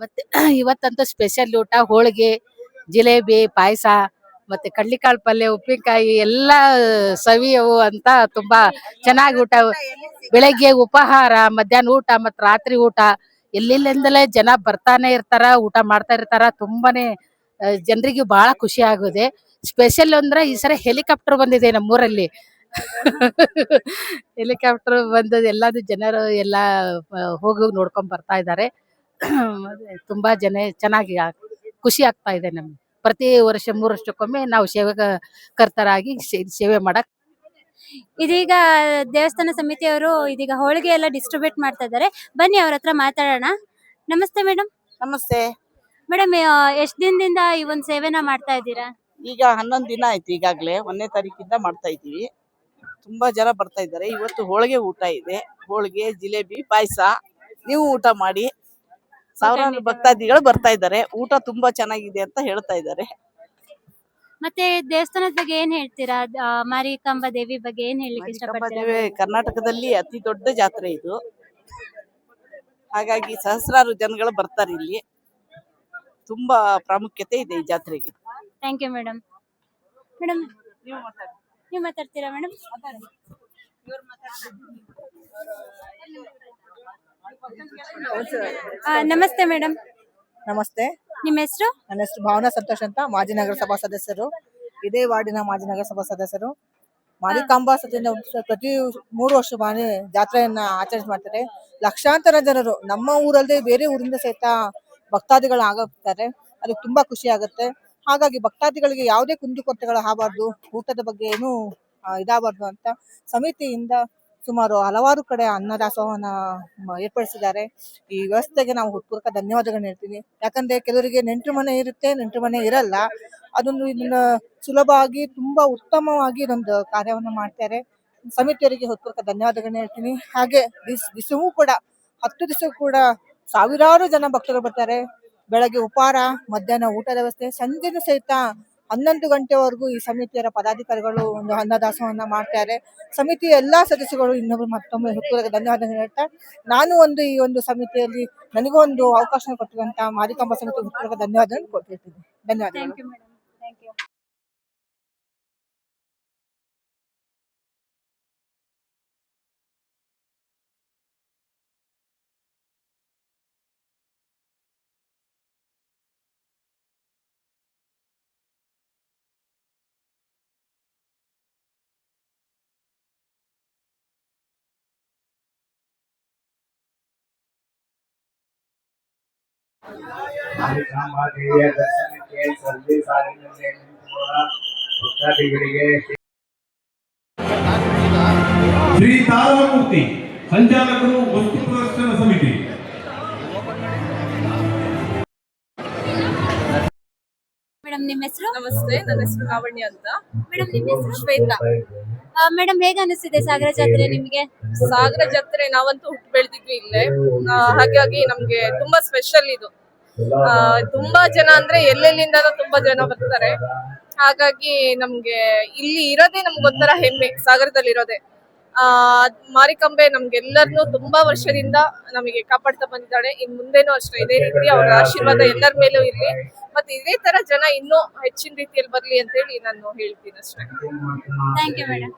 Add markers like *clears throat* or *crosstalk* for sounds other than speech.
ಮತ್ತೆ *clears throat* ಇವತ್ತಂತೂ ಸ್ಪೆಷಲ್ ಊಟ, ಹೋಳಿಗೆ, ಜಿಲೇಬಿ, ಪಾಯಸ, ಮತ್ತೆ ಕಡ್ಲಿಕಾಳು ಪಲ್ಯ, ಉಪ್ಪಿನಕಾಯಿ, ಎಲ್ಲ ಸವಿಯವು ಅಂತ ತುಂಬಾ ಚೆನ್ನಾಗಿ ಊಟ. ಬೆಳಗ್ಗೆ ಉಪಹಾರ, ಮಧ್ಯಾಹ್ನ ಊಟ ಮತ್ತೆ ರಾತ್ರಿ ಊಟ, ಎಲ್ಲಿಂದಲೇ ಜನ ಬರ್ತಾನೆ ಇರ್ತಾರ, ಊಟ ಮಾಡ್ತಾ ಇರ್ತಾರ, ತುಂಬಾನೇ ಜನರಿಗೆ ಬಹಳ ಖುಷಿ ಆಗುದೆ. ಸ್ಪೆಷಲ್ ಅಂದ್ರೆ ಈ ಸರಿ ಹೆಲಿಕಾಪ್ಟರ್ ಬಂದಿದೆ ನಮ್ಮೂರಲ್ಲಿ. ಹೆಲಿಕಾಪ್ಟರ್ ಬಂದದ ಎಲ್ಲಾದು ಜನರು ಎಲ್ಲ ಹೋಗಿ ನೋಡ್ಕೊಂಡ್ ಬರ್ತಾ ಇದ್ದಾರೆ. ತುಂಬಾ ಜನ ಚೆನ್ನಾಗಿ ಖುಷಿ ಆಗ್ತಾ ಇದೆ ನಮ್ಗೆ. ಪ್ರತಿ ವರ್ಷ ಮೂರು ವರ್ಷಕ್ಕೊಮ್ಮೆ ನಾವು ಸೇವಕ ಕರ್ತರಾಗಿ ಸೇ- ಸೇವೆ ಮಾಡಕ್ ಇದೀಗ ದೇವಸ್ಥಾನ ಸಮಿತಿಯವರು ಇದೀಗ ಹೋಳಿಗೆ ಎಲ್ಲ ಡಿಸ್ಟ್ರಿಬ್ಯೂಟ್ ಮಾಡ್ತಾ ಇದ್ದಾರೆ. ಬನ್ನಿ ಅವ್ರ ಹತ್ರ ಮಾತಾಡೋಣ. ನಮಸ್ತೆ ಮೇಡಮ್ ನಮಸ್ತೆ. ಮೇಡಮ್ ಎಷ್ಟ್ ದಿನದಿಂದ ಈ ಒಂದ್ ಸೇವೆನ ಮಾಡ್ತಾ ಇದ್ದೀರಾ? ಈಗ ಹನ್ನೊಂದು ದಿನ ಆಯ್ತು ಈಗಾಗಲೇ. ಒಂದನೇ ತಾರೀಕಿಂದ ಮಾಡ್ತಾ ಇದ್ದೀವಿ. ತುಂಬಾ ಜನ ಬರ್ತಾ ಇದ್ದಾರೆ. ಇವತ್ತು ಹೋಳಿಗೆ ಊಟ ಇದೆ. ಹೋಳಿಗೆ ಜಿಲೇಬಿ ಪಾಯಸ. ನೀವು ಊಟ ಮಾಡಿ. ಸಾವಿರಾರು ಭಕ್ತಾದಿಗಳು ಬರ್ತಾ ಇದ್ದಾರೆ. ಊಟ ತುಂಬಾ ಚೆನ್ನಾಗಿದೆ ಅಂತ ಹೇಳ್ತಾ ಇದ್ದಾರೆ. ಮತ್ತೆ ದೇವಸ್ಥಾನದ ಬಗ್ಗೆ ಏನ್ ಹೇಳ್ತೀರಾ? ಆ, ಮಾರಿಕಾಂಬಾ ದೇವಿ ಬಗ್ಗೆ ಏನ್ ಹೇಳಿ ಇಷ್ಟಪಡ್ತೀರಾ? ಕರ್ನಾಟಕದಲ್ಲಿ ಅತಿ ದೊಡ್ಡ ಜಾತ್ರೆ ಇದು. ಹಾಗಾಗಿ ಸಹಸ್ರಾರು ಜನಗಳು ಬರ್ತಾರೆ ಇಲ್ಲಿ. ತುಂಬಾ ಪ್ರಾಮುಖ್ಯತೆ ಇದೆ ಈ ಜಾತ್ರೆಗೆ. ಥ್ಯಾಂಕ್ ಯು ಮೇಡಮ್ ಮೇಡಮ್ ನೀವು ಮಾತಾಡ್ತೀರಾ ಮೇಡಮ್ ನಮಸ್ತೆ ಮೇಡಮ್. ನಮಸ್ತೆ. ನಿಮ್ಮ ಹೆಸರು? ನನ್ನ ಹೆಸರು ಭಾವನಾ ಸಂತೋಷ್ ಅಂತ ಮಾಜಿ ನಗರಸಭಾ ಸದಸ್ಯರು. ಇದೇ ವಾರ್ಡಿನ ಮಾಜಿ ನಗರಸಭಾ ಸದಸ್ಯರು. ಮಾರಿಕಾಂಬಾ ಸತಿಯಿಂದ ಪ್ರತಿ ಮೂರು ವರ್ಷ ಮಾಡಿ ಜಾತ್ರೆಯನ್ನ ಆಚರಣೆ ಮಾಡ್ತಾರೆ. ಲಕ್ಷಾಂತರ ಜನರು ನಮ್ಮ ಊರಲ್ಲದೆ ಬೇರೆ ಊರಿಂದ ಸಹಿತ ಭಕ್ತಾದಿಗಳು ಆಗುತ್ತಾರೆ. ಅದಕ್ಕೆ ತುಂಬಾ ಖುಷಿ ಆಗುತ್ತೆ. ಹಾಗಾಗಿ ಭಕ್ತಾದಿಗಳಿಗೆ ಯಾವುದೇ ಕುಂದುಕೊರತೆಗಳು ಆಗಬಾರ್ದು. ಊಟದ ಬಗ್ಗೆ ಏನು ಇದಾಗಬಾರ್ದು ಅಂತ ಸಮಿತಿಯಿಂದ ಸುಮಾರು ಹಲವಾರು ಕಡೆ ಅನ್ನದಾಸೋಹನ ಏರ್ಪಡಿಸಿದ್ದಾರೆ. ಈ ವ್ಯವಸ್ಥೆಗೆ ನಾವು ಹೃತ್ಪೂರ್ವಕ ಧನ್ಯವಾದಗಳನ್ನ ಹೇಳ್ತೀನಿ. ಯಾಕಂದ್ರೆ ಕೆಲವರಿಗೆ ನೆಂಟರು ಮನೆ ಇರುತ್ತೆ, ನೆಂಟರು ಮನೆ ಇರಲ್ಲ. ಅದೊಂದು ಇದನ್ನ ಸುಲಭವಾಗಿ ತುಂಬಾ ಉತ್ತಮವಾಗಿ ಇದೊಂದು ಕಾರ್ಯವನ್ನು ಮಾಡ್ತಾರೆ. ಸಮಿತಿಯರಿಗೆ ಹೃತ್ಪೂರ್ವಕ ಧನ್ಯವಾದಗಳನ್ನ ಹೇಳ್ತೀನಿ. ಹಾಗೆ ದಿಸ್ ದಿವಸವೂ ಕೂಡ, ಹತ್ತು ದಿವಸ ಕೂಡ ಸಾವಿರಾರು ಜನ ಭಕ್ತರು ಬರ್ತಾರೆ. ಬೆಳಗ್ಗೆ ಉಪಹಾರ, ಮಧ್ಯಾಹ್ನ ಊಟದ ವ್ಯವಸ್ಥೆ, ಸಂಜೆನೂ ಸಹಿತ ಹನ್ನೊಂದು ಗಂಟೆವರೆಗೂ ಈ ಸಮಿತಿಯರ ಪದಾಧಿಕಾರಿಗಳು ಒಂದು ಅನ್ನದಾಸವನ್ನು ಮಾಡ್ತಾರೆ. ಸಮಿತಿಯ ಎಲ್ಲ ಸದಸ್ಯಗಳು ಇನ್ನೊಬ್ಬರು ಮತ್ತೊಮ್ಮೆ ಹೃತ್ಪೂರ್ವಕ ಧನ್ಯವಾದ ಹೇಳ್ತಾ, ನಾನು ಒಂದು ಈ ಒಂದು ಸಮಿತಿಯಲ್ಲಿ ನನಗೂ ಒಂದು ಅವಕಾಶ ಕೊಟ್ಟಿರುವಂತಹ ಮಾರಿಕಾಂಬ ಸಮಿತಿ ಹೃತ್ಪೂರ್ವಕ ಧನ್ಯವಾದ ಕೊಟ್ಟಿರ್ತೀನಿ. ಧನ್ಯವಾದಗಳು. ಮಾರಿಕಾಂಬಾ ದೇವಿಯ ದರ್ಶನಕ್ಕೆ ಸರದಿ ಸಾಲಿನಲ್ಲಿ ನಿಂತಿರುವ ಭಕ್ತಾದಿಗಳಿಗೆ ಶ್ರೀ ತಾರಾಮೂರ್ತಿ ಸಂಚಾಲಕರು ವಸ್ತು ಪ್ರದರ್ಶನ ಸಮಿತಿ. ಮೇಡಮ್ ನಿಮ್ಮ ಹೆಸರು? ನಮಸ್ತೆ ನನ್ನ ಹೆಸರು ಲಾವಣ್ಯ ಅಂತ. ಮೇಡಮ್ ನಿಮ್ಮ ಹೆಸರು ಶ್ವೇತಾ? ಮೇಡಮ್ ಹೇಗೆ ಅನಿಸ್ತಿದೆ ಸಾಗರ ಜಾತ್ರೆ ನಿಮಗೆ? ಸಾಗರ ಜಾತ್ರೆ ನಾವಂತೂ ಹುಟ್ಟು ಬೆಳೆದಿದ್ವಿ ಇಲ್ಲೇ. ಆ, ಹಾಗಾಗಿ ನಮ್ಗೆ ತುಂಬಾ ಸ್ಪೆಷಲ್ ಇದು. ತುಂಬಾ ಜನ ಅಂದ್ರೆ ಎಲ್ಲೆಲ್ಲಿಂದ ತುಂಬಾ ಜನ ಬರ್ತಾರೆ. ಹಾಗಾಗಿ ನಮ್ಗೆ ಇಲ್ಲಿ ಇರೋದೇ ನಮ್ಗೊಂಥರ ಹೆಮ್ಮೆ ಸಾಗರದಲ್ಲಿ ಇರೋದೇ ಆ ಮಾರಿಕಂಬೆ ನಮ್ಗೆಲ್ಲರನ್ನೂ ತುಂಬಾ ವರ್ಷದಿಂದ ನಮಗೆ ಕಾಪಾಡ್ತಾ ಬಂದಿದ್ದಾಳೆ. ಇನ್ ಮುಂದೆನೂ ಅಷ್ಟೇ ಇದೇ. ರೀತಿ ಅವರ ಆಶೀರ್ವಾದ ಎಲ್ಲರ ಮೇಲೂ ಇರ್ಲಿ. ಮತ್ತೆ ಇದೇ ತರ ಜನ ಇನ್ನೂ ಹೆಚ್ಚಿನ ರೀತಿಯಲ್ಲಿ ಬರ್ಲಿ ಅಂತ ಹೇಳಿ ನಾನು ಹೇಳ್ತೀನಿ ಅಷ್ಟೇ. Thank you madam